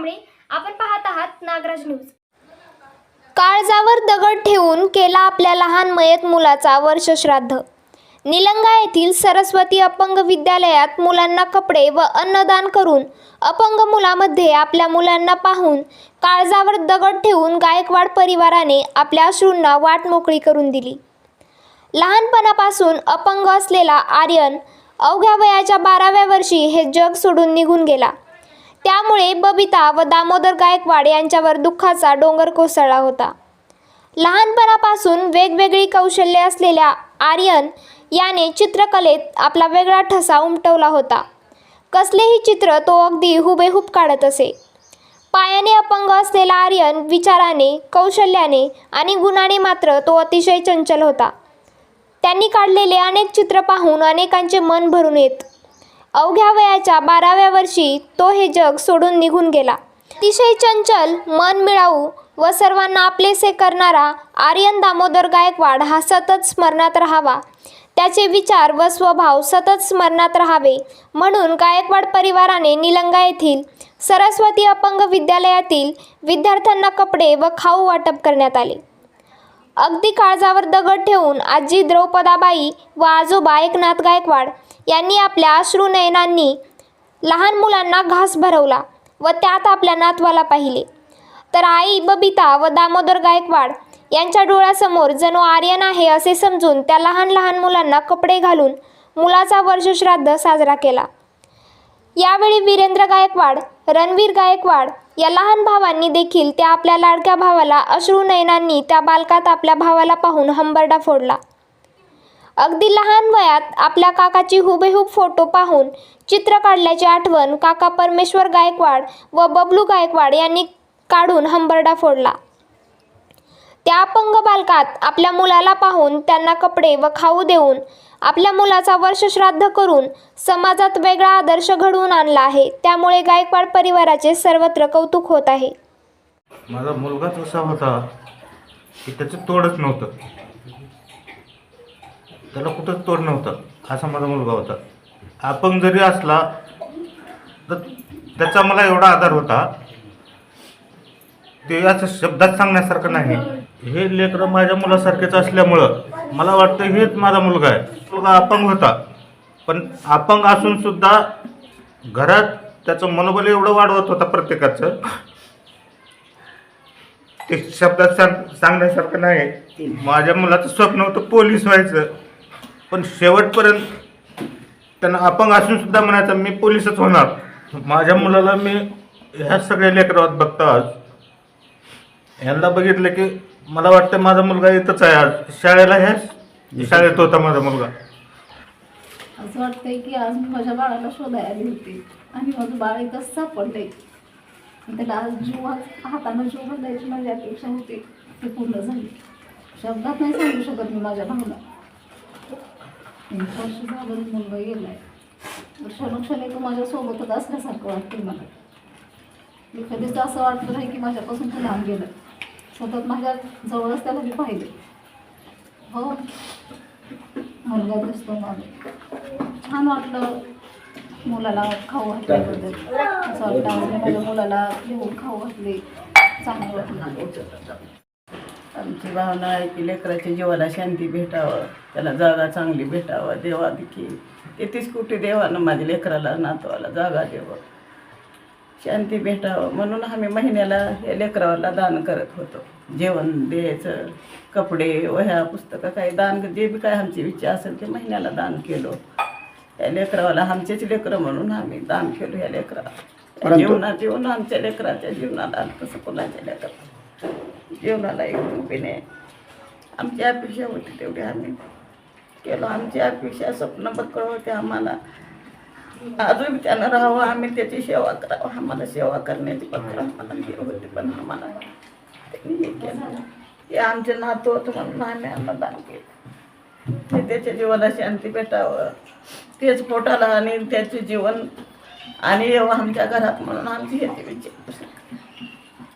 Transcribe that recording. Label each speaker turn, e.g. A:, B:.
A: कांबळे आपण पाहत आहात नागराज न्यूज. काळजावर दगड ठेवून केला आपल्या लहान मयत मुलाचा वर्षश्राद्ध. निलंगा येथील सरस्वती अपंग विद्यालयात मुलांना कपडे व अन्नदान करून अपंग मुलामध्ये आपल्या मुलांना पाहून काळजावर दगड ठेवून गायकवाड परिवाराने आपल्या अश्रूंना वाट मोकळी करून दिली. लहानपणापासून अपंग असलेला आर्यन अवघ्या वयाच्या बाराव्या वर्षी हे जग सोडून निघून गेला. त्यामुळे बबिता व दामोदर गायकवाड यांच्यावर दुःखाचा डोंगर कोसळला होता. लहानपणापासून वेगवेगळी कौशल्ये असलेल्या आर्यन याने चित्रकलेत आपला वेगळा ठसा उमटवला होता. कसलेही चित्र तो अगदी हुबेहूब काढत असे. पायाने अपंग असलेला आर्यन विचाराने कौशल्याने आणि गुणाने मात्र तो अतिशय चंचल होता. त्यांनी काढलेले अनेक चित्र पाहून अनेकांचे मन भरून येत. अवघ्या वयाच्या बाराव्या वर्षी तो हे जग सोडून निघून गेला. अतिशय चंचल मन मिळावू व सर्वांना आपलेसे करणारा आर्यन दामोदर गायकवाड हा सतत स्मरणात राहावा. त्याचे विचार व स्वभाव सतत स्मरणात राहावे म्हणून गायकवाड परिवाराने निलंगा येथील सरस्वती अपंग विद्यालयातील विद्यार्थ्यांना कपडे व खाऊ वाटप करण्यात आले. अगदी काळजावर दगड ठेवून आजी द्रौपदाबाई व आजोबा एकनाथ गायकवाड यांनी आपल्या अश्रू नयनांनी लहान मुलांना घास भरवला व त्यात आपल्या नातवाला पाहिले. तर आई बबिता व दामोदर गायकवाड यांच्या डोळ्यासमोर जणू आर्यन आहे असे समजून त्या लहान लहान मुलांना कपडे घालून मुलाचा वर्षश्राद्ध साजरा केला. यावेळी वीरेंद्र गायकवाड रणवीर गायकवाड या लहान भावांनी देखील त्या आपल्या लाडक्या भावाला अश्रू नयनांनी त्या बालकात आपल्या भावाला पाहून हंबरडा फोडला. अगदी लहान वयात आपल्या काकाची हुबेहूब फोटो पाहून चित्र काढल्याची आठवण काका परमेश्वर गायकवाड व बबलू गायकवाड यांनी काढून हंबरडा फोडला. त्या अपंग बालकात आपल्या मुलाला पाहून त्यांना कपडे व खाऊ देऊन आपल्या मुलाचा वर्षश्राद्ध करून समाजात वेगळा आदर्श घडवून आणला आहे. त्यामुळे गायकवाड परिवाराचे सर्वत्र कौतुक होत आहे.
B: माझा मुलगाच असा होता की त्याचं तोडच नव्हतं. त्याला कुठंच तोड नव्हतं. असा माझा मुलगा होता. अपंग जरी असला तर त्याचा मला एवढा आधार होता. ते असं शब्दात सांगण्यासारखं नाही. हे लेकरं माझ्या मुलासारखेच असल्यामुळं मला वाटतं हेच माझा मुलगा आहे. मुलगा अपंग होता. पण अपंग असून सुद्धा घरात त्याचं मनोबल एवढं वाढवत होता प्रत्येकाचं. ते शब्दात सांग सांगण्यासारखं नाही. माझ्या मुलाचं स्वप्न होतं पोलीस व्हायचं. पण शेवटपर्यंत त्यांना अपंग असून सुद्धा म्हणायचं मी पोलीसच होणार. माझ्या मुलाला मी ह्या सगळ्या लेकरात बघतो आज. यांना बघितलं की मला वाटतं माझा मुलगा इथंच आहे आज. शाळेला ह्याच शाळेत होता माझा मुलगा.
C: असं वाटतंय की आज मी माझ्या बाळाला शोधायला आली होती. आणि माझं बाळ इथंच सापडलंय. आणि त्याला आज जीव हातानं जीव घालायची माझी अपेक्षा होती. ते पूर्ण झाली. शब्दात नाही सांगू शकत मी माझ्या भावना. तीन वर्ष झालं मुलगा गेलाय. क्षणोक्षणी तो माझ्यासोबतच असल्यासारखं वाटतं मला. मी कधीच असं वाटलं नाही की माझ्यापासून तो लांब गेलं सतत माझ्या जवळच त्याला मी पाहिले. हो. मुलगा दिसतो मला. छान वाटलं मुलाला खाऊ घातल्याबद्दल असं वाटतं माझ्या मुलाला घेऊन खाऊ घातले. चांगलं वाटलं.
D: आमची भावना आहे की लेकराच्या जीवाला शांती भेटावं त्याला जागा चांगली भेटावं देवा देखील तेथेच कुठे देवानं माझ्या लेकराला नातवाला जागा देवं शांती भेटावं म्हणून आम्ही महिन्याला या लेकराला दान करत होतो. जेवण द्यायचं कपडे वह्या पुस्तकं काही दान जे बी काय आमची इच्छा असेल ते महिन्याला दान केलो. या लेकरावाला आमचेच लेकरं म्हणून आम्ही दान केलो या लेकराला. जीवनात येऊन आमच्या लेकराच्या जीवनाला तसं कोणाच्या लेकरा जीवनाला एक रुपये आमची अपेक्षा होती तेवढी आम्ही केलो. आमची अपेक्षा स्वप्न बक्कळ होते आम्हाला. अजून त्यानं राहावं आम्ही त्याची सेवा करावं आम्हाला सेवा करण्याची पत्र आम्हाला हे होते पण आम्हाला. त्यांनी हे केलं. हे आमचे नातू होतं म्हणून आम्ही अन्नदान केलं. ते त्याच्या जीवाला शांती भेटावं. तेच पोटाला आणि त्याचे जीवन आणि येवं आमच्या घरात म्हणून आमची ह्याची विचार.